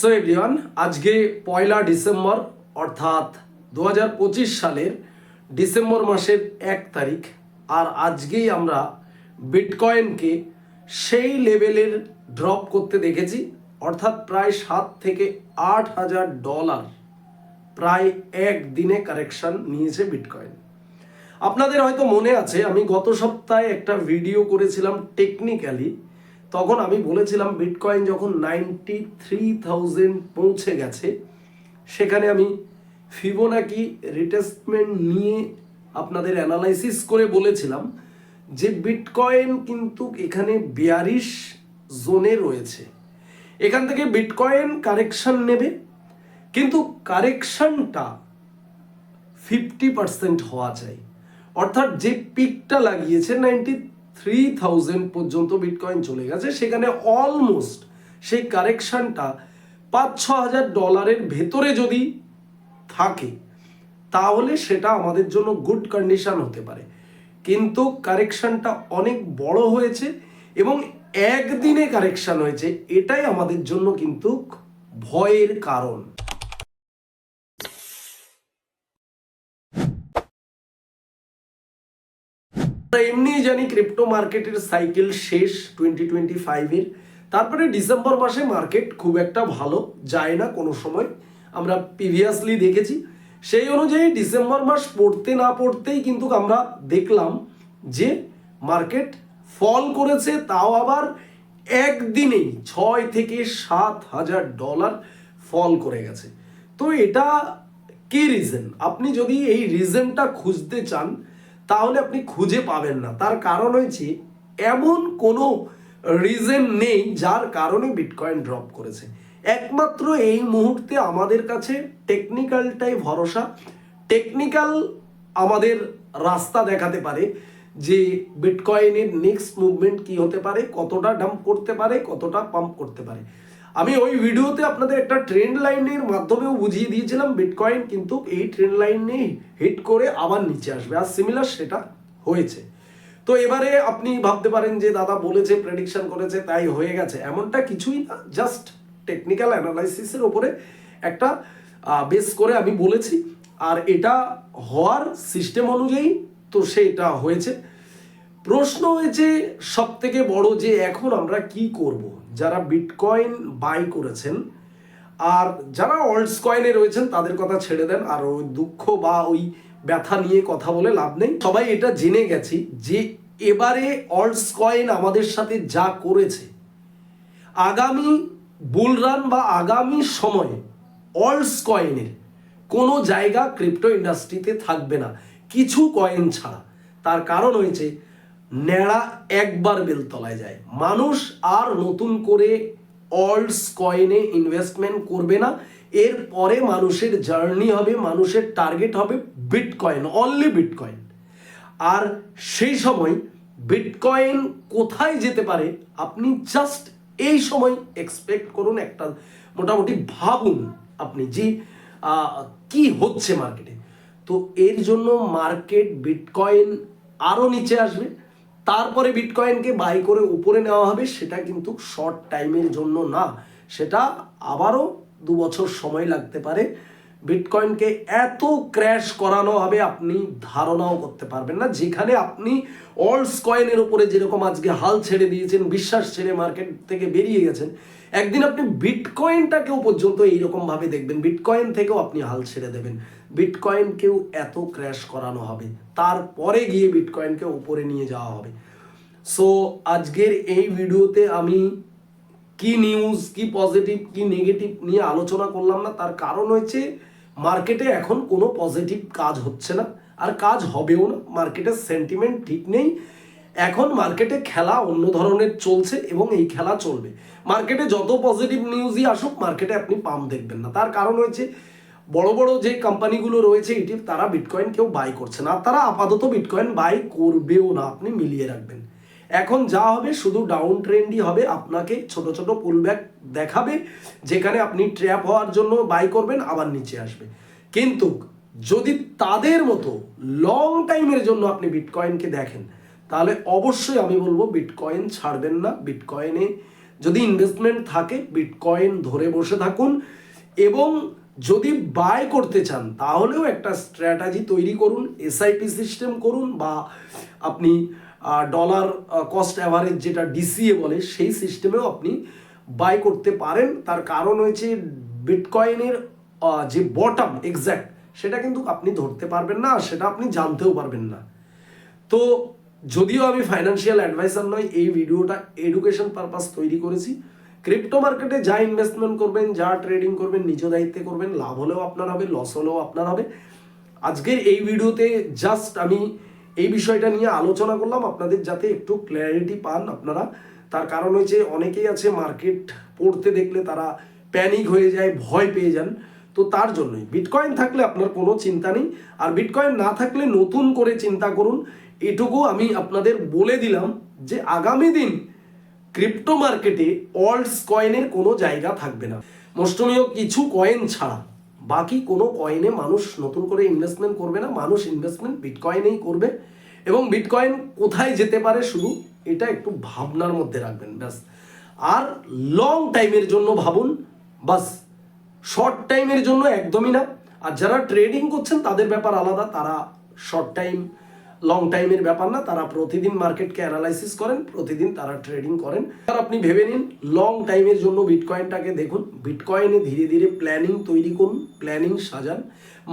So everyone আজকে পয়লা December, অর্থাৎ দু হাজার পঁচিশ সালের ডিসেম্বর মাসের এক তারিখ। আর আজকেই আমরা বিটকয়েনকে সেই লেভেলের ড্রপ করতে দেখেছি, অর্থাৎ প্রায় সাত থেকে আট হাজার ডলার প্রায় এক দিনে কারেকশন নিয়েছে বিটকয়েন আপনাদের হয়তো মনে আছে, আমি গত সপ্তাহে একটা ভিডিও করেছিলাম টেকনিক্যালি তখন আমি বলেছিলাম বিটকয়েন যখন নাইনটি থ্রি থাউজেন্ড পৌঁছে গেছে, সেখানে আমি ফিবোনাকি রিটেস্টমেন্ট নিয়ে আপনাদের অ্যানালাইসিস করে বলেছিলাম যে বিটকয়েন কিন্তু এখানে বিয়ারিশ জোনে রয়েছে। এখান থেকে বিটকয়েন কারেকশন নেবে, কিন্তু কারেকশনটা ফিফটি পার্সেন্ট হওয়া চাই। অর্থাৎ যে পিকটা লাগিয়েছে নাইনটি থ্রি থাউজেন্ড পর্যন্ত বিটকয়েন চলে গেছে। সেখানে অলমোস্ট সেই কারেকশনটা পাঁচ ছ হাজার ডলারের ভেতরে যদি থাকে, তাহলে সেটা আমাদের জন্য গুড কন্ডিশন হতে পারে। কিন্তু কারেকশনটা অনেক বড় হয়েছে এবং একদিনে কারেকশন হয়েছে, এটাই আমাদের জন্য কিন্তু ভয়ের কারণ। আমরা এমনি জানি ক্রিপ্টো মার্কেটের সাইকেল শেষ টোয়েন্টি টোয়েন্টি ফাইভের তারপরে ডিসেম্বর মাসে মার্কেট খুব একটা ভালো, যায় না কোনো সময়। আমরা প্রিভিয়াসলি দেখেছি। সেই অনুযায়ী ডিসেম্বর মাস পড়তে না পড়তেই কিন্তু আমরা দেখলাম যে মার্কেট ফল করেছে, তাও আবার একদিনেই ছয় থেকে সাত হাজার ডলার ফল করে গেছে। তো এটা কি রিজন আপনি যদি এই রিজনটা খুঁজতে চান তাহলে আপনি খুঁজে পাবেন না। তার কারণ হয়েছে, এমন কোনো রিজন নেই যার কারণে বিটকয়েন ড্রপ করেছে। একমাত্র এই মুহূর্তে আমাদের কাছে টেকনিক্যালটাই ভরসা। টেকনিক্যাল আমাদের রাস্তা দেখাতে পারে যে বিটকয়েনের নেক্সট মুভমেন্ট কি হতে পারে, কতটা ডাম্প করতে পারে, কতটা পাম্প করতে পারে। আমি ওই ভিডিওতে আপনাদের একটা ট্রেন্ড লাইনের মাধ্যমেও বুঝিয়ে দিয়েছিলাম বিটকয়েন কিন্তু এই ট্রেন্ড লাইনে হিট করে আবার নিচে আসবে। আর সিমিলার সেটা হয়েছে। তো এবারে আপনি ভাবতে পারেন যে দাদা বলেছে প্রেডিকশন করেছে, তাই হয়ে গেছে। এমনটা কিছুই না জাস্ট টেকনিক্যাল অ্যানালাইসিসের ওপরে একটা বেস করে আমি বলেছি। আর এটা হওয়ার সিস্টেম অনুযায়ী তো সেটা হয়েছে। প্রশ্ন হয়েছে সব থেকে বড় যে এখন আমরা কি করব? যারা বিটকয়েন বাই করেছেন আর যারা অল্ডস কয়েনে রয়েছেন, তাদের কথা ছেড়ে দেন, আর ওই দুঃখ বা ওই ব্যথা নিয়ে কথা বলে লাভ নেই। সবাই এটা জেনে গেছি যে এবারে অল্ডস কয়েন আমাদের সাথে যা করেছে, আগামী বুলরান বা আগামী সময়ে অল্ডস কয়েনের কোনো জায়গা ক্রিপ্টো ইন্ডাস্ট্রিতে থাকবে না। কিছু কয়েন ছাড়া। তার কারণ হয়েছে ন্যাড়া একবার বেলতলায় যায়। মানুষ আর নতুন করে অল্ডস কয়েনে ইনভেস্টমেন্ট করবে না। এরপরে মানুষের জার্নি হবে, মানুষের টার্গেট হবে বিটকয়েন অনলি বিটকয়েন আর সেই সময় বিটকয়েন কোথায় যেতে পারে, আপনি জাস্ট এই সময় এক্সপেক্ট করুন একটা, মোটামুটি ভাবুন আপনি যে কি হচ্ছে মার্কেটে তো এর জন্য মার্কেট বিটকয়েন আরও নিচে আসবে। তারপরে বিটকয়েনকে বাই করে উপরে নেওয়া হবে, সেটা কিন্তু শর্ট টাইমের জন্য না। সেটা আবারও দু বছর সময় লাগতে পারে। বিটকয়েনকে এত ক্র্যাশ করানো হবে, আপনি ধারণাও করতে পারবেন না। যেখানে আপনি অল্ডস কয়েনের উপরে যেরকম আজকে হাল ছেড়ে দিয়েছেন, বিশ্বাস ছেড়ে মার্কেট থেকে বেরিয়ে গেছেন একদিন আপনি বিটকয়েনটাকেও পর্যন্ত এইরকম ভাবে দেখবেন। বিটকয়েন থেকেও আপনি হাল ছেড়ে দেবেন। বিটকয়েনকেও এত ক্র্যাশ করানো হবে। তারপরে গিয়ে বিটকয়েনকে উপরে নিয়ে যাওয়া হবে। সো, আজকের এই ভিডিওতে আমি কি নিউজ, কি পজিটিভ, কি নেগেটিভ নিয়ে আলোচনা করলাম না, তার কারণ হচ্ছে মার্কেটে এখন কোনো পজিটিভ কাজ হচ্ছে না। আর কাজ হবেও না। মার্কেটের সেন্টিমেন্ট ঠিক নেই। এখন মার্কেটে খেলা অন্য ধরনের চলছে এবং এই খেলা চলবে। মার্কেটে যত পজিটিভ নিউজই আসুক মার্কেটে আপনি পাম দেখবেন না। তার কারণ হয়েছে, বড় বড় যে কোম্পানিগুলো রয়েছে ইটিভ তারা বিটকয়েন কেউ বাই করছে না। তারা আপাতত বিটকয়েন বাই করবেও না, আপনি মিলিয়ে রাখবেন। এখন যা হবে, শুধু ডাউন ট্রেন্ডই হবে। আপনাকে ছোট ছোট পুলব্যাক দেখাবে, যেখানে আপনি ট্র্যাপ হওয়ার জন্য বাই করবেন, আবার নিচে আসবে। কিন্তু যদি তাদের মতো লং টাইমের জন্য আপনি বিটকয়েনকে দেখেন তাহলে অবশ্যই আমি বলব বিটকয়েন ছাড়বেন না। বিটকয়েনে যদি ইনভেস্টমেন্ট থাকে বিটকয়েন ধরে বসে থাকুন। এবং যদি বাই করতে চান, তাহলেও একটা স্ট্র্যাটাজি তৈরি করুন এসআইপি সিস্টেম করুন বা আপনি ডলার কস্ট অ্যাভারেজ যেটা ডিসিএ বলে, সেই সিস্টেমেও আপনি বাই করতে পারেন। তার কারণ হয়েছে বিটকয়েনের যে বটম এক্স্যাক্ট সেটা কিন্তু আপনি ধরতে পারবেন না, সেটা আপনি জানতেও পারবেন না। তো যদিও আমি ফাইন্যান্সিয়াল অ্যাডভাইসার নয় এই ভিডিওটা এডুকেশন পারপাস তৈরি করেছি। ক্রিপ্টো মার্কেটে যা ইনভেস্টমেন্ট করবেন, যা ট্রেডিং করবেন, নিজ দায়িত্বে করবেন, লাভ হলেও আপনার হবে লস হলেও আপনার হবে। আজকের এই ভিডিওতে জাস্ট আমি এই বিষয়টা নিয়ে আলোচনা করলাম, আপনাদের যাতে একটু ক্ল্যারিটি পান আপনারা। তার কারণ হয়েছে, অনেকেই আছে মার্কেট পড়তে দেখলে তারা প্যানিক হয়ে যায়, ভয় পেয়ে যান। তো তার জন্যই বিটকয়েন থাকলে আপনার কোনো চিন্তা নেই। আর বিটকয়েন না থাকলে নতুন করে চিন্তা করুন এটুকু আমি আপনাদের বলে দিলাম যে আগামী দিন ক্রিপ্টো মার্কেটে অল্ডস কয়েনের কোনো জায়গা থাকবে না। মোষ্টমীয় কিছু কয়েন ছাড়া। বাকি কোনো কয়েনে মানুষ নতুন করে ইনভেস্টমেন্ট করবে না, মানুষ ইনভেস্টমেন্ট বিটকয়েনেই করবে। এবং বিটকয়েন কোথায় যেতে পারে শুধু এটা একটু ভাবনার মধ্যে রাখবেন, ব্যাস। আর লং টাইমের জন্য ভাবুন বাস শর্ট টাইমের জন্য একদমই না। আর যারা ট্রেডিং করছেন তাদের ব্যাপার আলাদা, তারা শর্ট টাইম লং টাইমের ব্যাপার না, তারা প্রতিদিন মার্কেটকে অ্যানালাইসিস করেন, প্রতিদিন তারা ট্রেডিং করেন। আর আপনি ভেবে নিন লং টাইমের জন্য বিটকয়েনটাকে দেখুন। বিটকয়েনে ধীরে ধীরে প্ল্যানিং তৈরি করুন প্ল্যানিং সাজান।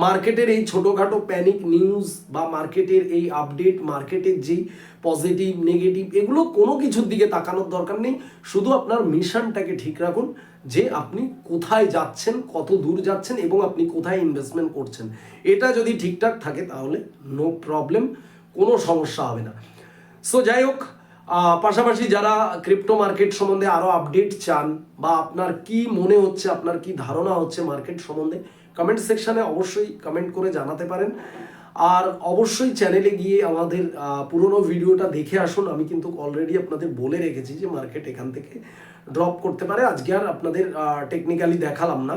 মার্কেটের এই ছোটোখাটো প্যানিক নিউজ বা মার্কেটের এই আপডেট মার্কেটের যেই পজিটিভ নেগেটিভ এগুলো কোনো কিছুর দিকে তাকানোর দরকার নেই। শুধু আপনার মিশনটাকে ঠিক রাখুন, যে আপনি কোথায় যাচ্ছেন, কত দূর যাচ্ছেন এবং আপনি কোথায় ইনভেস্টমেন্ট করছেন। এটা যদি ঠিকঠাক থাকে তাহলে নো প্রবলেম কোনো সমস্যা হবে না। সো যাই হোক পাশাপাশি যারা ক্রিপ্টো মার্কেট সম্বন্ধে আরও আপডেট চান বা আপনার কি মনে হচ্ছে, আপনার কি ধারণা হচ্ছে মার্কেট সম্বন্ধে কমেন্ট সেকশানে অবশ্যই কমেন্ট করে জানাতে পারেন। আর অবশ্যই চ্যানেলে গিয়ে আমাদের পুরোনো ভিডিওটা দেখে আসুন। আমি কিন্তু অলরেডি আপনাদের বলে রেখেছি যে মার্কেট এখান থেকে ড্রপ করতে পারে। আজকে আর আপনাদের টেকনিক্যালি দেখালাম না।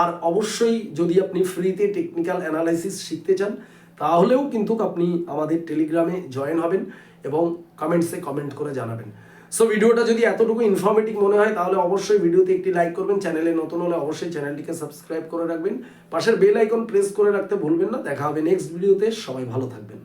আর অবশ্যই যদি আপনি ফ্রিতে টেকনিক্যাল অ্যানালাইসিস শিখতে চান তাহলেও কিন্তু আপনি আমাদের টেলিগ্রামে জয়েন হবেন এবং কমেন্টসে কমেন্ট করে জানাবেন। সো ভিডিওটা যদি এতটুকু ইনফরমেটিভ মনে হয়, তাহলে অবশ্যই ভিডিওতে একটি লাইক করবেন। চ্যানেলে নতুন হলে অবশ্যই চ্যানেলটিকে সাবস্ক্রাইব করে রাখবেন। পাশের বেল আইকন প্রেস করে রাখতে ভুলবেন না। দেখা হবে নেক্সট ভিডিওতে সবাই ভালো থাকবেন।